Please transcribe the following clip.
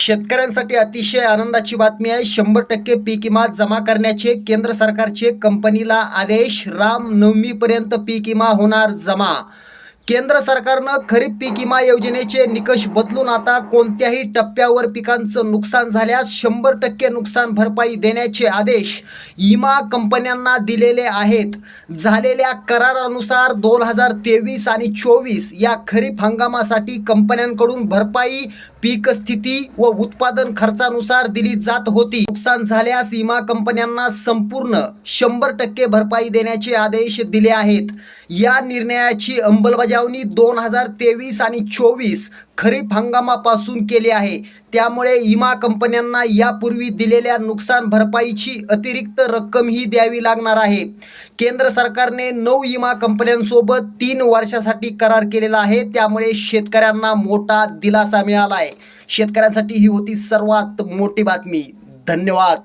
शेतकऱ्यांसाठी अतिशय आनंदाची बातमी आहे. शंभर टक्के पीक विमा जमा करण्याचे केंद्र सरकारचे कंपनीला आदेश. रामनवमीपर्यंत पीक विमा होणार जमा. केंद्र सरकारनं खरीप पीक विमा योजनेचे निकष बदलून आता कोणत्याही टप्प्यावर पिकांचं नुकसान झाल्यास शंभर टक्के नुकसान भरपाई देण्याचे आदेश विमा कंपन्यांना दिलेले आहेत. झालेल्या करारानुसार दोन हजार तेवीस आणि चोवीस या खरीप हंगामासाठी कंपन्यांकडून भरपाई पीक स्थिती व उत्पादन खर्चानुसार दिली जात होती. नुकसान झाल्यास विमा कंपन्यांना संपूर्ण शंभर टक्के भरपाई देण्याचे आदेश दिले आहेत. या निर्णयाची अंमलबजावणी दोन हजार तेवीस आणि चोवीस खरीप हंगामापासून केली आहे. त्यामुळे विमा कंपन्यांना यापूर्वी दिलेल्या नुकसान भरपाईची अतिरिक्त रक्कमही द्यावी लागणार आहे. केंद्र सरकारने नऊ विमा कंपन्यांसोबत तीन वर्षासाठी करार केलेला आहे. त्यामुळे शेतकऱ्यांना मोठा दिलासा मिळाला आहे. शेतकऱ्यांसाठी ही होती सर्वात मोठी बातमी. धन्यवाद.